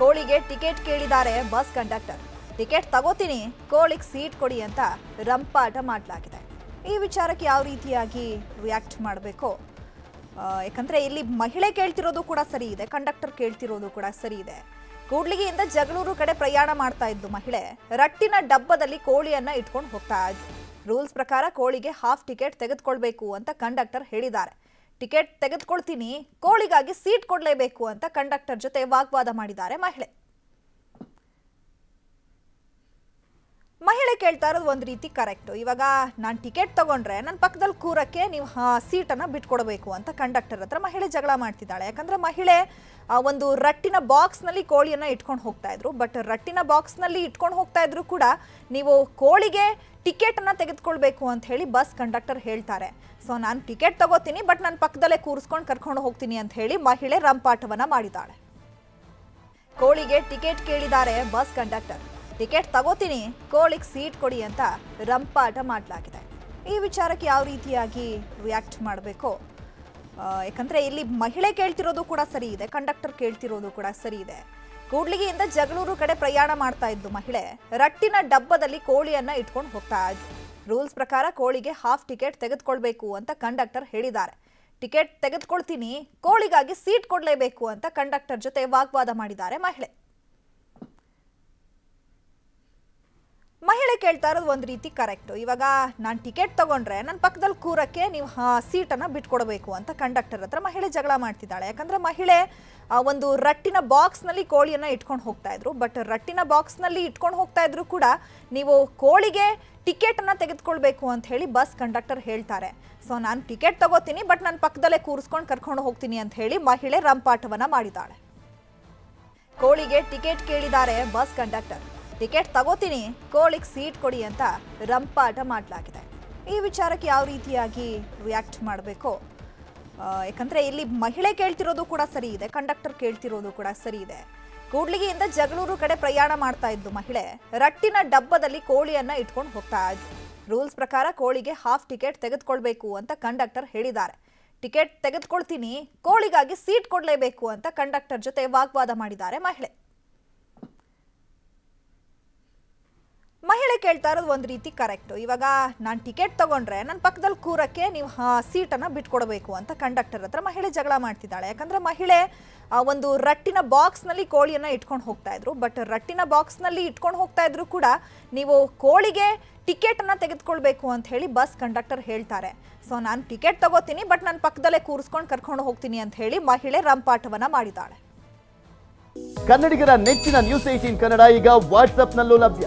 ಕೋಳಿಗೆ ಟಿಕೆಟ್ ಕೇಳಿದ್ದಾರೆ bus conductor. Ticket ತಗೋತೀನಿ, ಕೋಳಿಗೆ ಸೀಟ್ ಕೊಡಿ ಅಂತ ರಂಪಾಟ ಮಾಡಲಾಗಿದೆ. ಈ ವಿಚಾರಕ್ಕೆ ಯಾವ ರೀತಿಯಾಗಿ ರಿಯಾಕ್ಟ್ ಮಾಡಬೇಕು? ಯಾಕಂದರೆ ಇಲ್ಲಿ ಮಹಿಳೆ ಕೇಳ್ತಿರೋದು ಕೂಡ ಸರಿ ಇದೆ, ಕಂಡಕ್ಟರ್ ಕೇಳ್ತಿರೋದು ಕೂಡ ಸರಿ ಇದೆ. ಕೂಡ್ಲಿಗಿಯಿಂದ ಜಗಳೂರು ಕಡೆ ಪ್ರಯಾಣ ಮಾಡ್ತಾ ಇದ್ದು ಮಹಿಳೆ, ರಟ್ಟಿನ ಡಬ್ಬದಲ್ಲಿ ಕೋಳಿಯನ್ನು ಇಟ್ಕೊಂಡು ಹೋಗ್ತಾ ಇದ್ರು ರೂಲ್ಸ್ ಪ್ರಕಾರ ಕೋಳಿಗೆ ಹಾಫ್ ಟಿಕೆಟ್ ತೆಗೆದುಕೊಳ್ಬೇಕು ಅಂತ ಕಂಡಕ್ಟರ್ ಹೇಳಿದ್ದಾರೆ. ಟಿಕೆಟ್ ತೆಗೆದುಕೊಳ್ತೀನಿ ಕೋಳಿಗಾಗಿ ಸೀಟ್ ಕೊಡಲೇಬೇಕು ಅಂತ ಕಂಡಕ್ಟರ್ ಜೊತೆ ವಾಗ್ವಾದ ಮಾಡಿದ್ದಾರೆ ಮಹಿಳೆ. ಮಹಿಳೆ ಕೇಳ್ತಾ ಇರೋದು ಒಂದು ರೀತಿ ಕರೆಕ್ಟು ಇವಾಗ ನಾನು ಟಿಕೆಟ್ ತೊಗೊಂಡ್ರೆ ನನ್ನ ಪಕ್ಕದಲ್ಲಿ ಕೂರಕ್ಕೆ ನೀವು ಸೀಟನ್ನು ಬಿಟ್ಕೊಡ್ಬೇಕು ಅಂತ ಕಂಡಕ್ಟರ್ ಹತ್ರ ಮಹಿಳೆ ಜಗಳ ಮಾಡ್ತಿದ್ದಾಳೆ. ಯಾಕಂದರೆ ಮಹಿಳೆ ಒಂದು ರಟ್ಟಿನ ಬಾಕ್ಸ್ನಲ್ಲಿ ಕೋಳಿಯನ್ನು ಇಟ್ಕೊಂಡು ಹೋಗ್ತಾ ಇದ್ರು. ಬಟ್ ರಟ್ಟಿನ ಬಾಕ್ಸ್ನಲ್ಲಿ ಇಟ್ಕೊಂಡು ಹೋಗ್ತಾ ಇದ್ರು ಕೂಡ ನೀವು ಕೋಳಿಗೆ ಟಿಕೆಟನ್ನು ತೆಗೆದುಕೊಳ್ಬೇಕು ಅಂತ ಹೇಳಿ ಬಸ್ ಕಂಡಕ್ಟರ್ ಹೇಳ್ತಾರೆ. ಸೊ ನಾನು ಟಿಕೆಟ್ ತಗೋತೀನಿ ಬಟ್ ನನ್ನ ಪಕ್ಕದಲ್ಲೇ ಕೂರಿಸ್ಕೊಂಡು ಕರ್ಕೊಂಡು ಹೋಗ್ತೀನಿ ಅಂತ ಹೇಳಿ ಮಹಿಳೆ ರಂಪಾಟವನ್ನು ಮಾಡಿದ್ದಾಳೆ. ಕೋಳಿಗೆ ಟಿಕೆಟ್ ಕೇಳಿದ್ದಾರೆ ಬಸ್ ಕಂಡಕ್ಟರ್ ಟಿಕೆಟ್ ತಗೋತೀನಿ, ಕೋಳಿಗೆ ಸೀಟ್ ಕೊಡಿ ಅಂತ ರಂಪಾಟ ಮಾಡಲಾಗಿದೆ. ಈ ವಿಚಾರಕ್ಕೆ ಯಾವ ರೀತಿಯಾಗಿ ರಿಯಾಕ್ಟ್ ಮಾಡಬೇಕು? ಯಾಕಂದರೆ ಇಲ್ಲಿ ಮಹಿಳೆ ಕೇಳ್ತಿರೋದು ಕೂಡ ಸರಿ ಇದೆ, ಕಂಡಕ್ಟರ್ ಕೇಳ್ತಿರೋದು ಕೂಡ ಸರಿ ಇದೆ. ಕೂಡ್ಲಿಗಿಯಿಂದ ಜಗಳೂರು ಕಡೆ ಪ್ರಯಾಣ ಮಾಡ್ತಾ ಇದ್ದು ಮಹಿಳೆ, ರಟ್ಟಿನ ಡಬ್ಬದಲ್ಲಿ ಕೋಳಿಯನ್ನು ಇಟ್ಕೊಂಡು ಹೋಗ್ತಾ ಇದ್ದು ರೂಲ್ಸ್ ಪ್ರಕಾರ ಕೋಳಿಗೆ ಹಾಫ್ ಟಿಕೆಟ್ ತೆಗೆದುಕೊಳ್ಬೇಕು ಅಂತ ಕಂಡಕ್ಟರ್ ಹೇಳಿದ್ದಾರೆ. ಟಿಕೆಟ್ ತೆಗೆದುಕೊಳ್ತೀನಿ, ಕೋಳಿಗಾಗಿ ಸೀಟ್ ಕೊಡಲೇಬೇಕು ಅಂತ ಕಂಡಕ್ಟರ್ ಜೊತೆ ವಾಗ್ವಾದ ಮಾಡಿದ್ದಾರೆ ಮಹಿಳೆ ಮಹಿಳೆ ಕೇಳ್ತಾ ಇರೋದು ಒಂದು ರೀತಿ ಕರೆಕ್ಟು ಇವಾಗ ನಾನು ಟಿಕೆಟ್ ತಗೊಂಡ್ರೆ ನನ್ನ ಪಕ್ಕದಲ್ಲಿ ಕೂರಕ್ಕೆ ನೀವು ಸೀಟನ್ನು ಬಿಟ್ಕೊಡ್ಬೇಕು ಅಂತ ಕಂಡಕ್ಟರ್ ಹತ್ರ ಮಹಿಳೆ ಜಗಳ ಮಾಡ್ತಿದ್ದಾಳೆ. ಯಾಕಂದರೆ ಮಹಿಳೆ, ಆ, ಒಂದು ರಟ್ಟಿನ ಬಾಕ್ಸ್ನಲ್ಲಿ ಕೋಳಿಯನ್ನು ಇಟ್ಕೊಂಡು ಹೋಗ್ತಾ ಇದ್ರು. ಬಟ್ ರಟ್ಟಿನ ಬಾಕ್ಸ್ನಲ್ಲಿ ಇಟ್ಕೊಂಡು ಹೋಗ್ತಾ ಇದ್ರು ಕೂಡ ನೀವು ಕೋಳಿಗೆ ಟಿಕೆಟನ್ನು ತೆಗೆದುಕೊಳ್ಬೇಕು ಅಂತ ಹೇಳಿ ಬಸ್ ಕಂಡಕ್ಟರ್ ಹೇಳ್ತಾರೆ. ಸೊ ನಾನು ಟಿಕೆಟ್ ತಗೋತೀನಿ ಬಟ್ ನನ್ನ ಪಕ್ಕದಲ್ಲೇ ಕೂರಿಸ್ಕೊಂಡು ಕರ್ಕೊಂಡು ಹೋಗ್ತೀನಿ ಅಂತ ಹೇಳಿ ಮಹಿಳೆ ರಂಪಾಟವನ್ನು ಮಾಡಿದ್ದಾಳೆ. ಕೋಳಿಗೆ ಟಿಕೆಟ್ ಕೇಳಿದ್ದಾರೆ ಬಸ್ ಕಂಡಕ್ಟರ್ ಟಿಕೆಟ್ ತಗೋತೀನಿ, ಕೋಳಿಗೆ ಸೀಟ್ ಕೊಡಿ ಅಂತ ರಂಪಾಟ ಮಾಡಲಾಗಿದೆ. ಈ ವಿಚಾರಕ್ಕೆ ಯಾವ ರೀತಿಯಾಗಿ ರಿಯಾಕ್ಟ್ ಮಾಡಬೇಕು? ಯಾಕಂದರೆ ಇಲ್ಲಿ ಮಹಿಳೆ ಕೇಳ್ತಿರೋದು ಕೂಡ ಸರಿ ಇದೆ, ಕಂಡಕ್ಟರ್ ಕೇಳ್ತಿರೋದು ಕೂಡ ಸರಿ ಇದೆ. ಕೂಡ್ಲಿಗಿಯಿಂದ ಜಗಳೂರು ಕಡೆ ಪ್ರಯಾಣ ಮಾಡ್ತಾ ಇದ್ದು ಮಹಿಳೆ, ರಟ್ಟಿನ ಡಬ್ಬದಲ್ಲಿ ಕೋಳಿಯನ್ನು ಇಟ್ಕೊಂಡು ಹೋಗ್ತಾ ಇದ್ರು ರೂಲ್ಸ್ ಪ್ರಕಾರ ಕೋಳಿಗೆ ಹಾಫ್ ಟಿಕೆಟ್ ತೆಗೆದುಕೊಳ್ಬೇಕು ಅಂತ ಕಂಡಕ್ಟರ್ ಹೇಳಿದ್ದಾರೆ. ಟಿಕೆಟ್ ತೆಗೆದುಕೊಳ್ತೀನಿ, ಕೋಳಿಗಾಗಿ ಸೀಟ್ ಕೊಡಲೇಬೇಕು ಅಂತ ಕಂಡಕ್ಟರ್ ಜೊತೆ ವಾಗ್ವಾದ ಮಾಡಿದ್ದಾರೆ ಮಹಿಳೆ. ಮಹಿಳೆ ಕೇಳ್ತಾ ಇರೋದು ಒಂದು ರೀತಿ ಕರೆಕ್ಟು ಇವಾಗ ನಾನು ಟಿಕೆಟ್ ತಗೊಂಡ್ರೆ ನನ್ನ ಪಕ್ಕದಲ್ಲಿ ಕೂರಕ್ಕೆ ನೀವು ಸೀಟನ್ನು ಬಿಟ್ಕೊಡ್ಬೇಕು ಅಂತ ಕಂಡಕ್ಟರ್ ಹತ್ರ ಮಹಿಳೆ ಜಗಳ ಮಾಡ್ತಿದ್ದಾಳೆ. ಯಾಕಂದರೆ ಮಹಿಳೆ, ಆ, ಒಂದು ರಟ್ಟಿನ ಬಾಕ್ಸ್ನಲ್ಲಿ ಕೋಳಿಯನ್ನು ಇಟ್ಕೊಂಡು ಹೋಗ್ತಾ ಇದ್ರು. ಬಟ್ ರಟ್ಟಿನ ಬಾಕ್ಸ್ನಲ್ಲಿ ಇಟ್ಕೊಂಡು ಹೋಗ್ತಾ ಇದ್ರು ಕೂಡ ನೀವು ಕೋಳಿಗೆ ಟಿಕೆಟನ್ನು ತೆಗೆದುಕೊಳ್ಬೇಕು ಅಂತ ಹೇಳಿ ಬಸ್ ಕಂಡಕ್ಟರ್ ಹೇಳ್ತಾರೆ. ಸೊ ನಾನು ಟಿಕೆಟ್ ತಗೋತೀನಿ ಬಟ್ ನನ್ನ ಪಕ್ಕದಲ್ಲೇ ಕೂರಿಸ್ಕೊಂಡು ಕರ್ಕೊಂಡು ಹೋಗ್ತೀನಿ ಅಂತ ಹೇಳಿ ಮಹಿಳೆ ರಂಪಾಟವನ್ನು ಮಾಡಿದ್ದಾಳೆ. ಕನ್ನಡಿಗರ ನೆಚ್ಚಿನ ನ್ಯೂಸ್ ಏಟೀನ್ ಕನ್ನಡ ಈಗ ವಾಟ್ಸಪ್ನಲ್ಲೂ ಲಭ್ಯ.